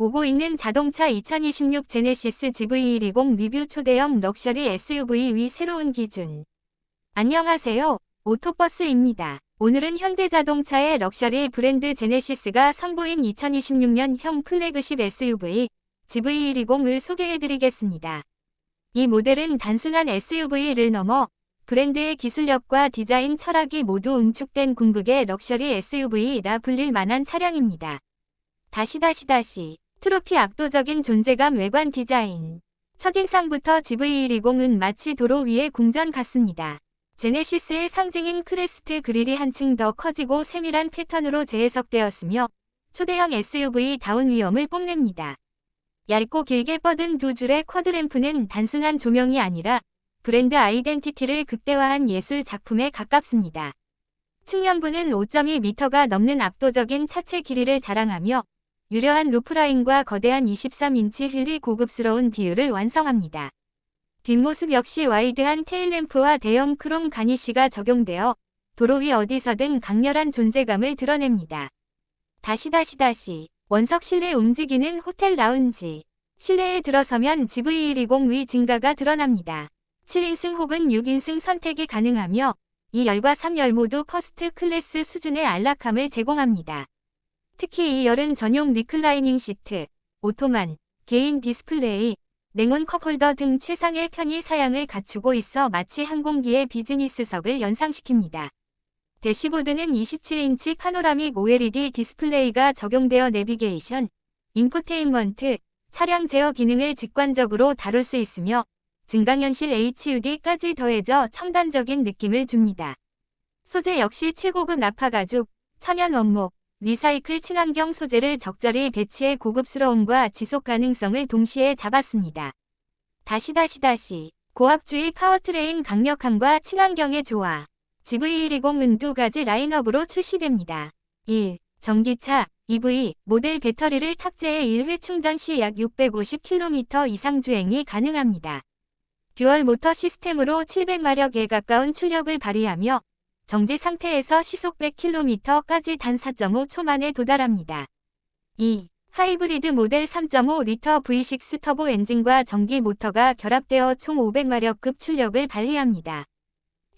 오고 있는 자동차 2026 제네시스 GV120 리뷰 초대형 럭셔리 SUV 위 새로운 기준. 안녕하세요. 오토버스입니다. 오늘은 현대자동차의 럭셔리 브랜드 제네시스가 선보인 2026년형 플래그십 SUV GV120을 소개해드리겠습니다. 이 모델은 단순한 SUV를 넘어 브랜드의 기술력과 디자인 철학이 모두 응축된 궁극의 럭셔리 SUV라 불릴 만한 차량입니다. 다시 다시 다시 트로피 압도적인 존재감 외관 디자인 첫인상부터 GV120은 마치 도로 위의 궁전 같습니다. 제네시스의 상징인 크레스트 그릴이 한층 더 커지고 세밀한 패턴으로 재해석되었으며 초대형 SUV다운 위험을 뽐냅니다. 얇고 길게 뻗은 두 줄의 쿼드램프는 단순한 조명이 아니라 브랜드 아이덴티티를 극대화한 예술 작품에 가깝습니다. 측면부는 5.2m가 넘는 압도적인 차체 길이를 자랑하며 유려한 루프라인과 거대한 23인치 휠이 고급스러운 비율을 완성합니다. 뒷모습 역시 와이드한 테일램프와 대형 크롬 가니쉬가 적용되어 도로 위 어디서든 강렬한 존재감을 드러냅니다. 다시 다시 다시 원석 실내 움직이는 호텔 라운지 실내에 들어서면 GV120 위 증가가 드러납니다. 7인승 혹은 6인승 선택이 가능하며 2열과 3열 모두 퍼스트 클래스 수준의 안락함을 제공합니다. 특히 2열은 전용 리클라이닝 시트, 오토만, 개인 디스플레이, 냉온 컵홀더 등 최상의 편의 사양을 갖추고 있어 마치 항공기의 비즈니스석을 연상시킵니다. 대시보드는 27인치 파노라믹 OLED 디스플레이가 적용되어 내비게이션, 인포테인먼트, 차량 제어 기능을 직관적으로 다룰 수 있으며 증강현실 HUD까지 더해져 첨단적인 느낌을 줍니다. 소재 역시 최고급 나파 가죽, 천연 원목, 리사이클 친환경 소재를 적절히 배치해 고급스러움과 지속 가능성을 동시에 잡았습니다. 다시 다시 다시 고압주의 파워트레인 강력함과 친환경의 조화 GV120은 두 가지 라인업으로 출시됩니다. 1. 전기차 EV 모델 배터리를 탑재해 1회 충전 시 약 650km 이상 주행이 가능합니다. 듀얼 모터 시스템으로 700마력에 가까운 출력을 발휘하며 정지 상태에서 시속 100km까지 단 4.5초 만에 도달합니다. 2. 하이브리드 모델 3.5리터 V6 터보 엔진과 전기 모터가 결합되어 총 500마력급 출력을 발휘합니다.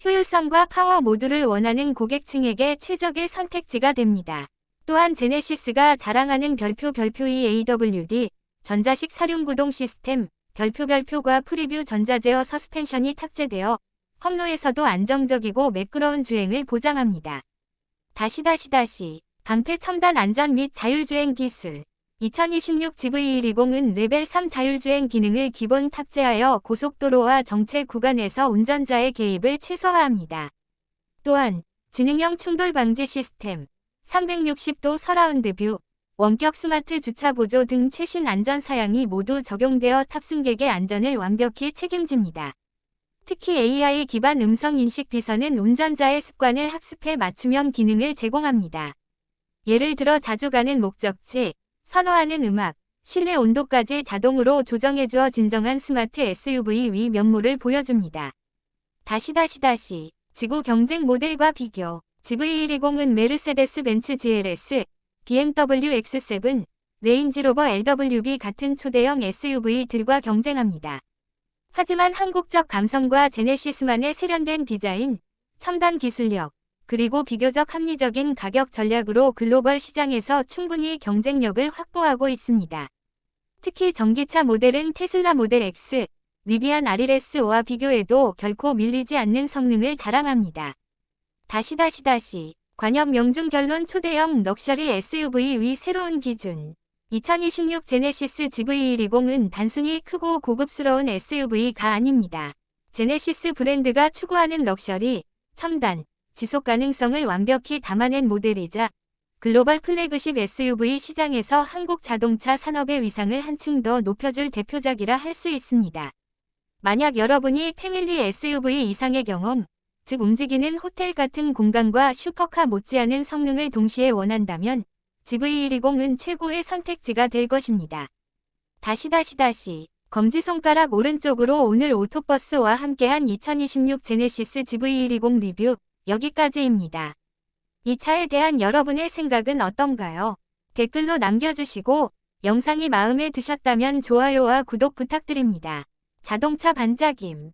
효율성과 파워 모두를 원하는 고객층에게 최적의 선택지가 됩니다. 또한 제네시스가 자랑하는 별표 별표 EAWD 전자식 사륜구동 시스템 별표 별표과 프리뷰 전자제어 서스펜션이 탑재되어 험로에서도 안정적이고 매끄러운 주행을 보장합니다. 다시 다시 다시 방패 첨단 안전 및 자율주행 기술 2026 GV120은 레벨 3 자율주행 기능을 기본 탑재하여 고속도로와 정체 구간에서 운전자의 개입을 최소화합니다. 또한 지능형 충돌 방지 시스템, 360도 서라운드 뷰, 원격 스마트 주차 보조 등 최신 안전 사양이 모두 적용되어 탑승객의 안전을 완벽히 책임집니다. 특히 AI 기반 음성 인식 비서는 운전자의 습관을 학습해 맞춤형 기능을 제공합니다. 예를 들어 자주 가는 목적지, 선호하는 음악, 실내 온도까지 자동으로 조정해주어 진정한 스마트 SUV 위 면모를 보여줍니다. 다시 다시 다시 지구 경쟁 모델과 비교 GV120은 메르세데스 벤츠 GLS, BMW X7, 레인지로버 LWB 같은 초대형 SUV들과 경쟁합니다. 하지만 한국적 감성과 제네시스만의 세련된 디자인, 첨단 기술력, 그리고 비교적 합리적인 가격 전략으로 글로벌 시장에서 충분히 경쟁력을 확보하고 있습니다. 특히 전기차 모델은 테슬라 모델 X, 리비안 RLS와 비교해도 결코 밀리지 않는 성능을 자랑합니다. 다시 다시 다시 관역 명중 결론 초대형 럭셔리 SUV 위 새로운 기준 2026 제네시스 GV120은 단순히 크고 고급스러운 SUV가 아닙니다. 제네시스 브랜드가 추구하는 럭셔리, 첨단, 지속 가능성을 완벽히 담아낸 모델이자 글로벌 플래그십 SUV 시장에서 한국 자동차 산업의 위상을 한층 더 높여줄 대표작이라 할 수 있습니다. 만약 여러분이 패밀리 SUV 이상의 경험, 즉 움직이는 호텔 같은 공간과 슈퍼카 못지않은 성능을 동시에 원한다면 GV120은 최고의 선택지가 될 것입니다. 다시 다시 다시 검지손가락 오른쪽으로 오늘 오토버스와 함께한 2026 제네시스 GV120 리뷰 여기까지입니다. 이 차에 대한 여러분의 생각은 어떤가요? 댓글로 남겨주시고 영상이 마음에 드셨다면 좋아요와 구독 부탁드립니다. 자동차 반짝임